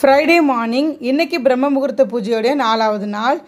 Friday morning இன்றைக்கி பிரம்ம முகூர்த்த பூஜையோடைய நாலாவது நாள்.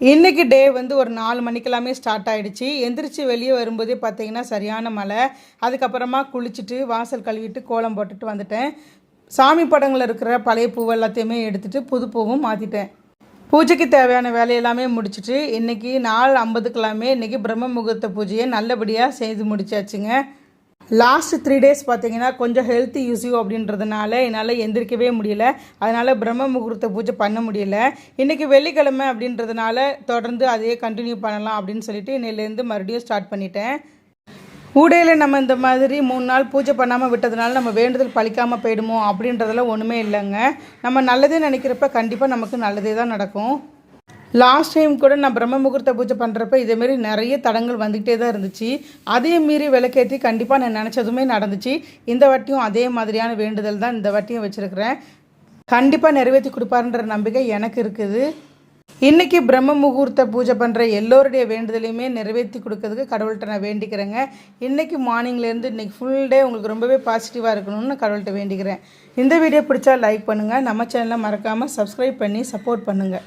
இன்னைக்கு டே வந்து ஒரு நாலு மணிக்கெல்லாமே ஸ்டார்ட் ஆகிடுச்சு எந்திரிச்சு வெளியே வரும்போதே பார்த்தீங்கன்னா சரியான மழை. அதுக்கப்புறமா குளிச்சுட்டு வாசல் கழுவிட்டு கோலம் போட்டுட்டு வந்துட்டேன். சாமி படங்களில் இருக்கிற பழைய பூவை எல்லாத்தையுமே எடுத்துகிட்டு புது பூவும் மாற்றிட்டேன் பூஜைக்கு தேவையான வேலையெல்லாமே முடிச்சுட்டு இன்றைக்கி நாலு ஐம்பதுக்கெல்லாமே இன்றைக்கி பிரம்ம முகூர்த்த பூஜையை நல்லபடியாக செய்து முடிச்சாச்சுங்க. லாஸ்ட் த்ரீ டேஸ் பார்த்தீங்கன்னா கொஞ்சம் ஹெல்த் இஷ்யூ அப்படின்றதுனால என்னால் எந்திரிக்கவே முடியல. அதனால் பிரம்ம முகூர்த்த பூஜை பண்ண முடியல. இன்றைக்கி வெள்ளிக்கிழமை அப்படின்றதுனால தொடர்ந்து அதையே கண்டினியூ பண்ணலாம் அப்படின்னு சொல்லிட்டு இன்னிலேருந்து மறுபடியும் ஸ்டார்ட் பண்ணிட்டேன். ஊடையில் நம்ம இந்த மாதிரி மூணு நாள் பூஜை பண்ணாமல் விட்டதுனால நம்ம வேண்டுதல் பழிக்காமல் போயிடுமோ அப்படின்றதெல்லாம் ஒன்றுமே இல்லைங்க. நம்ம நல்லதே நினைக்கிறப்ப கண்டிப்பாக நமக்கு நல்லதே தான் நடக்கும். லாஸ்ட் டைம் கூட நான் பிரம்ம முகூர்த்த பூஜை பண்ணுறப்ப இதேமாரி நிறைய தடங்கள் வந்துக்கிட்டே தான் இருந்துச்சு. அதையும் மீறி விளக்கேற்றி கண்டிப்பாக நான் நினச்சதுமே நடந்துச்சு. இந்த வாட்டியும் அதே மாதிரியான வேண்டுதல் தான் இந்த வாட்டியும் வச்சுருக்கிறேன். கண்டிப்பாக நிறைவேற்றி கொடுப்பாருன்ற நம்பிக்கை எனக்கு இருக்குது. இன்றைக்கி பிரம்ம முகூர்த்த பூஜை பண்ணுற எல்லோருடைய வேண்டுதலையுமே நிறைவேற்றி கொடுக்கறதுக்கு கடவுள்கிட்ட நான் வேண்டிக்கிறேங்க. இன்னைக்கு மார்னிங்லேருந்து இன்றைக்கி ஃபுல் டே உங்களுக்கு ரொம்பவே பாசிட்டிவாக இருக்கணும்னு கடவுள்கிட்ட வேண்டிக்கிறேன். இந்த வீடியோ பிடிச்சா லைக் பண்ணுங்கள் நம்ம சேனலை மறக்காமல் சப்ஸ்கிரைப் பண்ணி சப்போர்ட் பண்ணுங்கள்